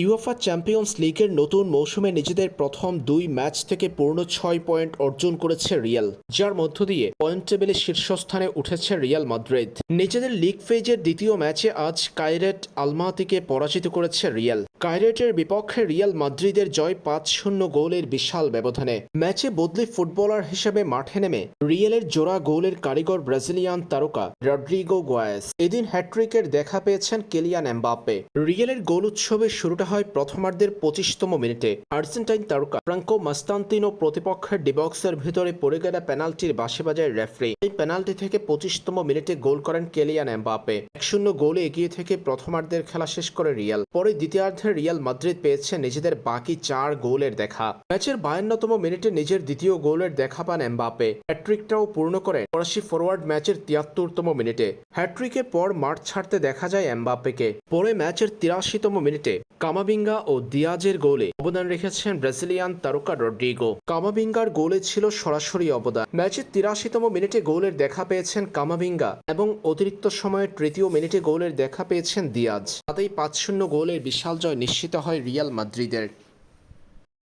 UEFA champions লিগের নতুন মৌসুমে নিজেদের প্রথম দুই ম্যাচ থেকে পূর্ণ ছয় পয়েন্ট অর্জন করেছে রিয়াল, যার মধ্য দিয়ে পয়েন্ট টেবিলে শীর্ষস্থানে উঠেছে রিয়াল মাদ্রিদ। নিজেদের লিগ ফেজের দ্বিতীয় ম্যাচে আজ কাইরেট আলমাতিকে পরাজিত করেছে রিয়াল। কাইরেটের বিপক্ষে রিয়াল মাদ্রিদের জয় পাঁচ শূন্য গোলের বিশাল ব্যবধানে। ম্যাচে বদলি ফুটবলার হিসেবে মাঠে নেমে রিয়েলের জোড়া গোলের কারিগর ব্রাজিলিয়ান তারকা রড্রিগো গোয়েস। এদিন হ্যাট্রিকের দেখা পেয়েছেন কেলিয়ান এমবাপ্পে। রিয়েলের গোল উৎসবের শুরুটা হয় প্রথমার্ধের পঁচিশতম মিনিটে। আর্জেন্টাইন তারকা ফ্রাঙ্কো মাস্তান্তিনো প্রতিপক্ষের ডিবক্সের ভিতরে পড়ে গেলে পেনাল্টির বাসে বাজায় রেফারি। এই পেনাল্টি থেকে পঁচিশতম মিনিটে গোল করেন কেলিয়ান এমবাপ্পে। এক শূন্য গোলে এগিয়ে থেকে প্রথমার্ধের খেলা শেষ করে রিয়াল। পরে দ্বিতীয়ার্ধে রিয়াল মাদ্রিদ পেয়েছে নিজেদের বাকি চার গোলের দেখা। ম্যাচের বায়ান্নতম মিনিটে নিজের দ্বিতীয় গোলের দেখা পান এমবাপে হ্যাট্রিকটাও পূর্ণ করেন। ফরাসি ফরওয়ার্ড ম্যাচের তিয়াত্তরতম মিনিটে। হ্যাট্রিকের পর মাঠ ছাড়তে দেখা যায় এমবাপ্পেকে। পরে ম্যাচের তিরাশিতম মিনিটে কামাবিঙ্গা ও দিয়াজের গোলে অবদান রেখেছেন ব্রাজিলিয়ান তারকা রড্রিগো। কামাবিঙ্গার গোলে ছিল সরাসরি অবদান। ম্যাচের তিরাশিতম মিনিটে গোলের দেখা পেয়েছেন কামাবিঙ্গা এবং অতিরিক্ত সময়ে তৃতীয় মিনিটে গোলের দেখা পেয়েছেন দিয়াজ। তাতেই পাঁচ শূন্য গোলের বিশাল জয় নিশ্চিত হয় রিয়াল মাদ্রিদের।